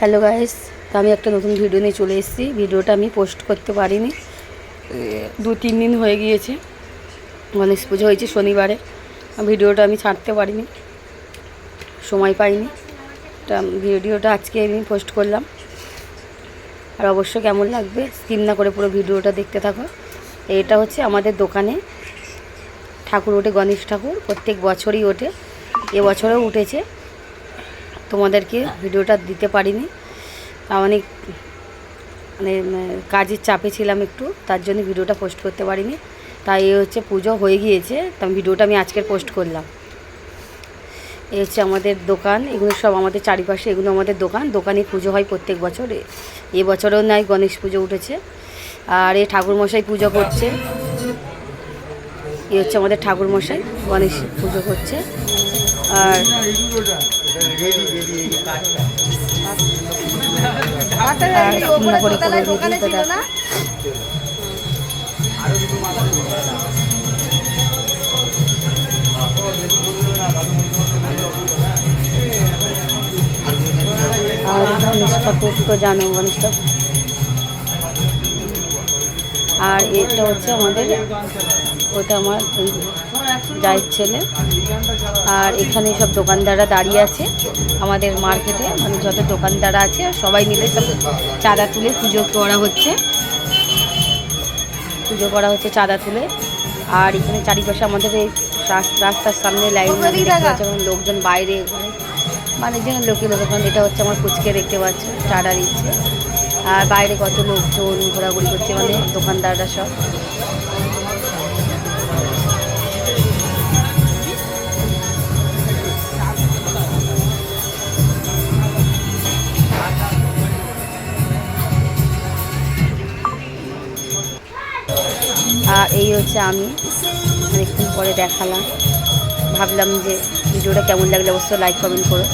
Hello guys তো আমি একটা নতুন ভিডিও নিয়ে চলে এসেছি। ভিডিওটা আমি পোস্ট করতে পারিনি। দু, তিন দিন হয়ে গিয়েছে। গণেশ পুজো হয়েছে শনিবারে। ভিডিওটা আমি ছাড়তে পারিনি। সময় পাইনি। তা ভিডিওটা আজকে আমি পোস্ট করলাম। আর অবশ্য কেমন লাগবে স্কিম না করে পুরো ভিডিওটা দেখতে থাকো। এটা হচ্ছে আমাদের দোকানে ঠাকুর ওঠে, গণেশ ঠাকুর। প্রত্যেক বছরই ওঠে। এবছরেও উঠেছে। তোমাদেরকে ভিডিওটা দিতে পারিনি। অনেক মানে কাজের চাপে ছিলাম একটু, তার জন্য ভিডিওটা পোস্ট করতে পারিনি। তাই এই হচ্ছে পুজো হয়ে গিয়েছে, তা ভিডিওটা আমি আজকের পোস্ট করলাম। এই হচ্ছে আমাদের দোকান, এগুলো সব আমাদের চারিপাশে, এগুলো আমাদের দোকান। দোকানে পুজো হয় প্রত্যেক বছর। এ- এবছরেও নাই গণেশ পুজো উঠেছে। আর এই ঠাকুরমশাই পুজো করছে। এই হচ্ছে আমাদের ঠাকুরমশাই, গণেশ পুজো করছে। আর সুন্দর করে করে ভিডিওটা দেখো। আর গণেশ ঠাকুর তো জানো গণেশ আর এটা হচ্ছে আমাদের ওটা আমার জায়ের ছেলে। আর এখানে সব দোকানদাররা দাঁড়িয়ে আছে আমাদের মার্কেটে মানে যত দোকানদাররা আছে সবাই মিলে সব চাঁদা তুলে পুজো করা হচ্ছে। পুজো করা হচ্ছে চাঁদা তুলে। আর এখানে চারিপাশে আমাদের এই রাস- রাস্তার সামনে লাইন এবং লোকজন বাইরে মানে যেন লোকে লোকজন এটা হচ্ছে আমার ফুচকে দেখতে পাচ্ছি চাঁদা দিচ্ছে। আর বাইরে কত লোকজন ঘোরাঘুরি করছে মানে দোকানদাররা সব। আর এই হচ্ছে আমি। অনেকক্ষণ পরে দেখালাম। ভাবলাম যে ভিডিওটা কেমন লাগলে অবশ্যই লাইক কমেন্ট করো।